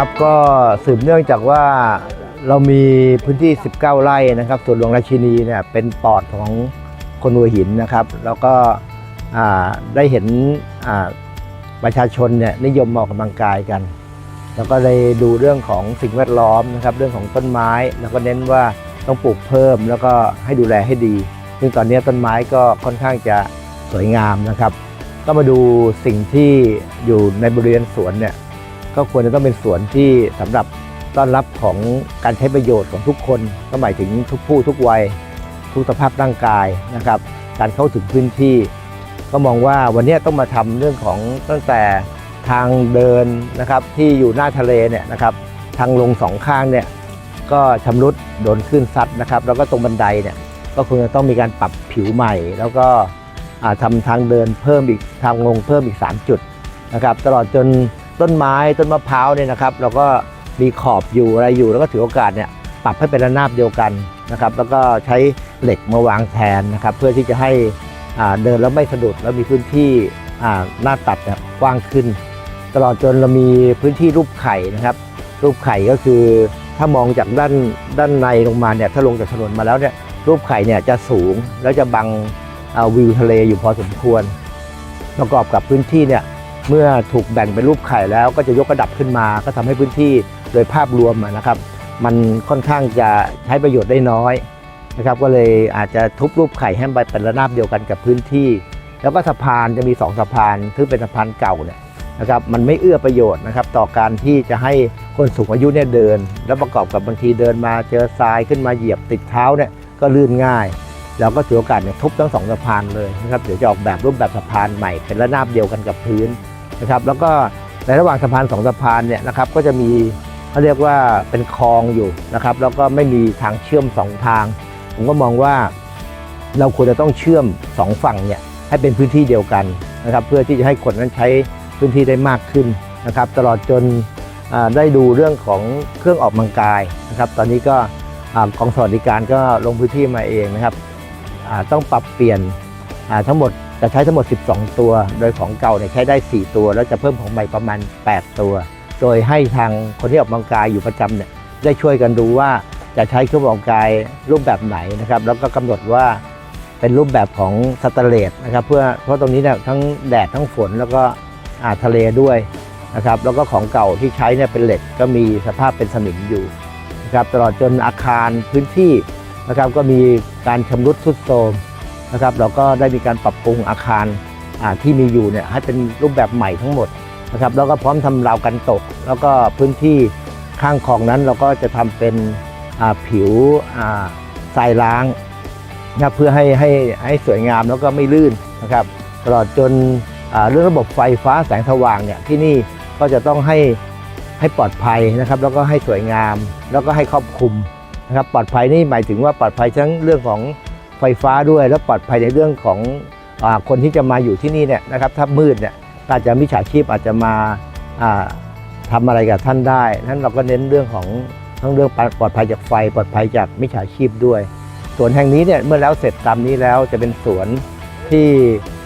ครับก็สืบเนื่องจากว่าเรามีพื้นที่ 19 ไร่นะครับส่วนหลวงราชินีเนี่ยเป็นปอดของคนหัวหินนะครับ แล้วก็ได้เห็นประชาชนเนี่ยนิยมออกกำลังกายกัน แล้วก็เลยดูเรื่องของสิ่งแวดล้อมนะครับ เรื่องของต้นไม้แล้วก็เน้นว่าต้องปลูกเพิ่มแล้วก็ให้ดูแลให้ดี ซึ่งตอนนี้ต้นไม้ก็ค่อนข้างจะสวยงามนะครับ ก็มาดูสิ่งที่อยู่ในบริเวณสวนเนี่ย ก็ควรจะต้องเป็นสวนที่สำหรับต้อนรับของการใช้ประโยชน์ของทุกคนก็หมายถึงทุกผู้ทุกวัยทุกสภาพร่างกายนะครับ การเข้าถึงพื้นที่ ก็มองว่าวันนี้ต้องมาทำเรื่องของตั้งแต่ทางเดินนะครับที่อยู่หน้าทะเลเนี่ยนะครับทางลงสองข้างเนี่ยก็ชำรุดโดนคลื่นซัดนะครับ แล้วก็ตรงบันไดเนี่ยก็คงจะต้องมีการปรับผิวใหม่ แล้วก็อ่าทำาทางเดินเพิ่มอีกทางลงเพิ่มอีก 3 จุดนะครับ ตลอดจน ต้นไม้ต้นมะพร้าวเนี่ยนะครับ เราก็มีขอบอยู่อะไรอยู่แล้วก็ถือโอกาสเนี่ยปรับให้เป็นระนาบเดียวกันนะครับ แล้วก็ใช้เหล็กมาวางแทนนะครับ เพื่อที่จะให้อ่าเดินแล้วไม่สะดุดแล้วมีพื้นที่อ่าหน้าตัดเนี่ยกว้างขึ้น ตลอดจนเรามีพื้นที่รูปไข่นะครับ รูปไข่ก็คือถ้ามองจากด้านด้านในลงมาเนี่ยถ้าลงจากถนนมาแล้วเนี่ยรูปไข่เนี่ยจะสูงแล้วจะบังวิวทะเลอยู่พอสมควร ประกอบกับพื้นที่เนี่ย เมื่อถูกแบ่งเป็นรูปไข่แล้วก็จะยกระดับขึ้นมา ก็ทำให้พื้นที่โดยภาพรวมนะครับ มันค่อนข้างจะใช้ประโยชน์ได้น้อยนะครับ ก็เลยอาจจะทุบรูปไข่ให้มันเป็นระนาบเดียวกันกับพื้นที่ แล้วก็สะพานจะมีสองสะพานซึ่งเป็นสะพานเก่าเนี่ยนะครับมันไม่เอื้อประโยชน์นะครับ ต่อการที่จะให้คนสูงอายุเนี่ยเดิน แล้วประกอบกับบางทีเดินมาเจอทรายขึ้นมาเหยียบติดเท้าเนี่ยก็ลื่นง่ายแล้วก็ถือโอกาสเนี่ยทุบทั้งสองสะพานเลยนะครับเดี๋ยวจะออกแบบรูปแบบสะพานใหม่เป็นระนาบเดียวกันกับพื้น นะครับ แล้วก็ในระหว่างสะพานสองสะพานเนี่ยนะครับก็จะมีเขาเรียกว่าเป็นคลองอยู่นะครับ แล้วก็ไม่มีทางเชื่อมสองทาง ผมก็มองว่าเราควรจะต้องเชื่อมสองฝั่งเนี่ยให้เป็นพื้นที่เดียวกันนะครับ เพื่อที่จะให้คนนั้นใช้พื้นที่ได้มากขึ้นนะครับ ตลอดจนได้ดูเรื่องของเครื่องออกกำลังกายนะครับ ตอนนี้ก็กองสวัสดิการก็ลงพื้นที่มาเองนะครับต้องปรับเปลี่ยนทั้งหมด จะใช้ทั้งหมด 12 ตัว โดยของเก่าเนี่ยใช้ได้ 4 ตัว แล้วจะเพิ่มของใหม่ประมาณ 8 ตัว โดยให้ทางคนที่ออกกำลังกายอยู่ประจำเนี่ยได้ช่วยกันดูว่าจะใช้เครื่องออกกำลังกายรูปแบบไหนนะครับ แล้วก็กำหนดว่าเป็นรูปแบบของสแตนเลสนะครับ เพื่อเพราะตรงนี้เนี่ยทั้งแดดทั้งฝนแล้วก็อาทะเลด้วยนะครับแล้วก็ของเก่าที่ใช้เนี่ยเป็นเหล็กก็มีสภาพเป็นสนิมอยู่นะครับตลอดจนอาคารพื้นที่นะครับก็มีการชำรุดทรุดโทรม นะครับเราก็ได้มีการปรับปรุงอาคารที่มีอยู่เนี่ยให้เป็นรูปแบบใหม่ทั้งหมดนะครับแล้วก็พร้อมทำราวกันตก แล้วก็พื้นที่ข้างคลองนั้นเราก็จะทำเป็นผิวทรายล้างนะเพื่อให้ให้ให้สวยงามแล้วก็ไม่ลื่นนะครับตลอดจนเรื่องระบบไฟฟ้าแสงสว่างเนี่ยที่นี่ก็จะต้องให้ให้ปลอดภัยนะครับแล้วก็ให้สวยงาม แล้วก็ให้ครอบคลุมนะครับปลอดภัยนี่หมายถึงว่าปลอดภัยทั้งเรื่องของ ไฟฟ้าด้วยและปลอดภัยในเรื่องของอคนที่จะมาอยู่ที่นี่เนี่ยนะครับถ้ามืดเนี่ยอาจจะมิจฉาชีพอาจจะมาอ่าทำอะไรกับท่านได้นั้นเราก็เน้นเรื่องของทั้งเรื่องปลอดภัยจากไฟปลอดภัยจากมิจฉาชีพด้วยสวนแห่งนี้เนี่ยเมื่อแล้วเสร็จตามนี้แล้วจะเป็นสวนที่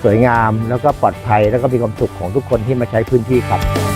สวยงามแล้วก็ปลอดภัยแล้วก็มีความสุขของทุกคนที่มาใช้พื้นที่ครับ